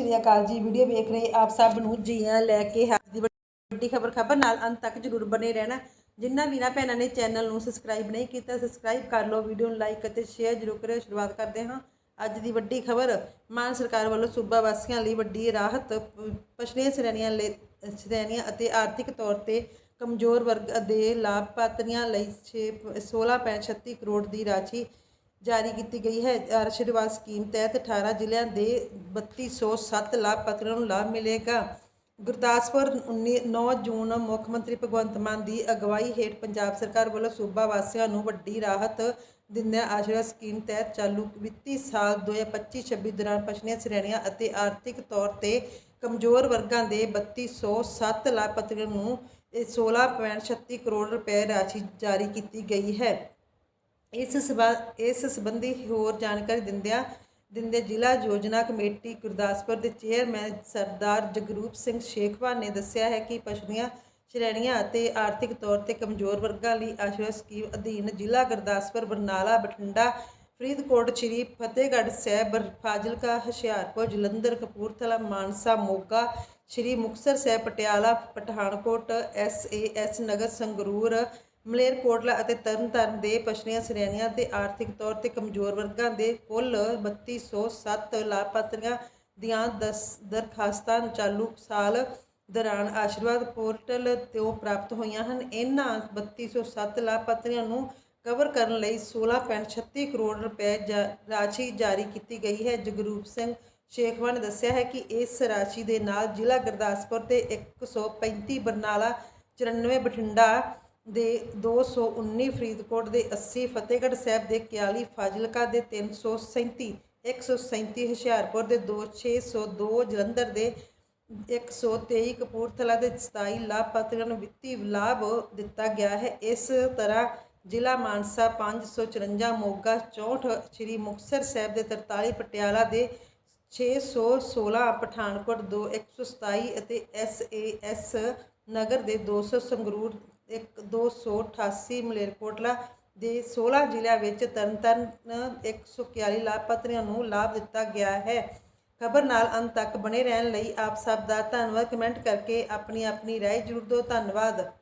ਸ਼੍ਰੀ ਅਕਾਲ ਜੀ। ਵੀਡੀਓ ਵੇਖ ਰਹੇ ਆਪ ਸਭ ਨੂੰ ਜੀਆਂ ਲੈ ਕੇ ਹਾਜ਼ਰ ਦੀ ਵੱਡੀ ਖਬਰ ਖਬਰ ਨਾਲ ਅੰਤ ਤੱਕ ਜਰੂਰ ਬਨੇ ਰਹਿਣਾ। ਜਿਨ੍ਹਾਂ ਵੀਰਾਂ ਭੈਣਾਂ ਨੇ ਚੈਨਲ ਨੂੰ ਸਬਸਕ੍ਰਾਈਬ ਨਹੀਂ ਕੀਤਾ ਸਬਸਕ੍ਰਾਈਬ ਕਰ ਲਓ, ਵੀਡੀਓ ਨੂੰ ਲਾਈਕ ਅਤੇ ਸ਼ੇਅਰ ਜਰੂਰ ਕਰਿਓ। ਸ਼ੁਰੂਆਤ ਕਰਦੇ ਹਾਂ ਅੱਜ ਦੀ ਵੱਡੀ ਖਬਰ। ਮਾਨ ਸਰਕਾਰ ਵੱਲੋਂ ਸੂਬਾ ਵਾਸੀਆਂ ਲਈ ਵੱਡੀ ਰਾਹਤ ਪਛੜੀਆਂ ਸ਼੍ਰੇਣੀਆਂ ਲਈ ਸ਼੍ਰੇਣੀਆਂ ਅਤੇ ਆਰਥਿਕ ਤੌਰ ਤੇ ਕਮਜ਼ੋਰ ਵਰਗ ਦੇ ਲਾਭਪਾਤਰੀਆਂ ਲਈ 16.36 ਕਰੋੜ ਦੀ ਰਾਸ਼ੀ ਜਾਰੀ ਕੀਤੀ ਗਈ ਹੈ। ਆਸ਼ੀਰਵਾਦ ਸਕੀਮ ਤਹਿਤ 18 ਜ਼ਿਲ੍ਹਿਆਂ ਦੇ 3207 ਲਾਭਪਾਤਰੀਆਂ ਨੂੰ ਲਾਭ ਮਿਲੇਗਾ। ਗੁਰਦਾਸਪੁਰ 19 9 ਜੂਨ, ਮੁੱਖ ਮੰਤਰੀ ਭਗਵੰਤ ਮਾਨ ਦੀ ਅਗਵਾਈ ਹੇਠ ਪੰਜਾਬ ਸਰਕਾਰ ਵੱਲੋਂ ਸੂਬਾ ਵਾਸੀਆਂ ਨੂੰ ਵੱਡੀ ਰਾਹਤ ਦਿੰਦਿਆਂ ਆਸ਼ੀਰਵਾਦ ਸਕੀਮ ਤਹਿਤ ਚਾਲੂ ਵਿੱਤੀ ਸਾਲ 2025-26 ਦੌਰਾਨ ਪਛੜੀਆਂ ਸ਼੍ਰੇਣੀਆਂ ਅਤੇ ਆਰਥਿਕ ਤੌਰ ਤੇ ਕਮਜ਼ੋਰ ਵਰਗਾਂ ਦੇ 3207 ਲਾਭਪਾਤਰੀਆਂ ਨੂੰ ਇਹ 16.36 ਕਰੋੜ ਰੁਪਏ ਰਾਸ਼ੀ ਜਾਰੀ ਕੀਤੀ ਗਈ ਹੈ। ਇਸ ਸਬਾ, ਇਸ ਸੰਬੰਧੀ ਹੋਰ ਜਾਣਕਾਰੀ ਦਿੰਦਿਆਂ, ਦਿੰਦੇ ਜ਼ਿਲ੍ਹਾ ਯੋਜਨਾ ਕਮੇਟੀ ਗੁਰਦਾਸਪੁਰ ਦੇ ਚੇਅਰਮੈਨ ਸਰਦਾਰ ਜਗਰੂਪ ਸਿੰਘ ਸ਼ੇਖਵਾ ਨੇ ਦੱਸਿਆ ਹੈ ਕਿ ਪਛੜੀਆਂ ਸ਼੍ਰੇਣੀਆਂ ਅਤੇ ਆਰਥਿਕ ਤੌਰ ਤੇ ਕਮਜ਼ੋਰ ਵਰਗਾਂ ਲਈ ਆਸ਼ਰਮ ਸਕੀਮ ਅਧੀਨ ਜ਼ਿਲ੍ਹਾ ਗੁਰਦਾਸਪੁਰ, ਬਰਨਾਲਾ, ਬਠਿੰਡਾ, ਫਰੀਦਕੋਟ, ਸ਼੍ਰੀ ਫਤਿਹਗੜ੍ਹ ਸਾਹਿਬ, ਫਾਜ਼ਿਲਕਾ, ਹੁਸ਼ਿਆਰਪੁਰ, ਜਲੰਧਰ, ਕਪੂਰਥਲਾ, ਮਾਨਸਾ, ਮੋਗਾ, ਸ਼੍ਰੀ ਮੁਕਤਸਰ ਸਾਹਿਬ, ਪਟਿਆਲਾ, ਪਠਾਨਕੋਟ ਐਸ ਨਗਰ, ਸੰਗਰੂਰ ਮਲੇਰਕੋਟਲਾ ਅਤੇ ਤਰਨਤਾਰਨ ਦੇ ਪਛੜੀਆਂ ਸ਼੍ਰੇਣੀਆਂ ਤੇ ਆਰਥਿਕ ਤੌਰ ਤੇ ਕਮਜ਼ੋਰ ਵਰਗਾਂ ਦੇ ਕੁੱਲ 3207 ਲਾਭਪਾਤਰੀਆਂ ਦੀਆਂ ਦਸ ਦਰਖਾਸਤਾਂ ਚਾਲੂ ਸਾਲ ਦੌਰਾਨ ਆਸ਼ੀਰਵਾਦ ਪੋਰਟਲ ਤੋਂ ਪ੍ਰਾਪਤ ਹੋਈਆਂ ਹਨ। ਇਹਨਾਂ 3207 ਲਾਭਪਾਤਰੀਆਂ ਨੂੰ ਕਵਰ ਕਰਨ ਲਈ 16.36 ਕਰੋੜ ਰੁਪਏ ਜਾ- ਰਾਸ਼ੀ ਜਾਰੀ ਕੀਤੀ ਗਈ ਹੈ। ਜਗਰੂਪ ਸਿੰਘ ਸ਼ੇਖਵਾ ਨੇ ਦੱਸਿਆ ਹੈ ਕਿ ਇਸ ਰਾਸ਼ੀ ਦੇ ਨਾਲ ਜ਼ਿਲ੍ਹਾ ਗੁਰਦਾਸਪੁਰ ਦੇ 135 ਬਰਨਾਲਾ 94 ਬਠਿੰਡਾ ਦੇ 219 ਫਰੀਦਕੋਟ ਦੇ 80 ਫਤਿਹਗੜ੍ਹ ਸਾਹਿਬ ਦੇ 41 ਫਾਜ਼ਿਲਕਾ ਦੇ 337 137 ਹੁਸ਼ਿਆਰਪੁਰ ਦੇ 2 602 ਜਲੰਧਰ ਦੇ 123 ਕਪੂਰਥਲਾ ਦੇ 27 ਲਾਭਪਾਤਰੀਆਂ ਨੂੰ ਵਿੱਤੀ ਲਾਭ ਦਿੱਤਾ ਗਿਆ ਹੈ। ਇਸ ਤਰ੍ਹਾਂ ਜ਼ਿਲ੍ਹਾ ਮਾਨਸਾ 554 ਮੋਗਾ 64 ਸ਼੍ਰੀ ਮੁਕਤਸਰ ਸਾਹਿਬ ਦੇ 43 ਪਟਿਆਲਾ ਦੇ 616 ਪਠਾਨਕੋਟ ਦੋ 127 ਅਤੇ ਐਸ ਨਗਰ ਦੇ 200 ਸੰਗਰੂਰ ਇੱਕ 288 ਮਲੇਰਕੋਟਲਾ ਦੇ 16 ਜ਼ਿਲ੍ਹਿਆਂ ਵਿੱਚ ਤਰਨਤਾਰਨ 141 ਲਾਭਪਾਤਰੀਆਂ ਨੂੰ ਲਾਭ ਦਿੱਤਾ ਗਿਆ ਹੈ। ਖਬਰ ਨਾਲ ਅੰਤ ਤੱਕ ਬਣੇ ਰਹਿਣ ਲਈ ਆਪ ਸਭ ਦਾ ਧੰਨਵਾਦ। ਕਮੈਂਟ ਕਰਕੇ ਆਪਣੀ ਆਪਣੀ ਰਾਏ ਜ਼ਰੂਰ ਦਿਓ। ਧੰਨਵਾਦ।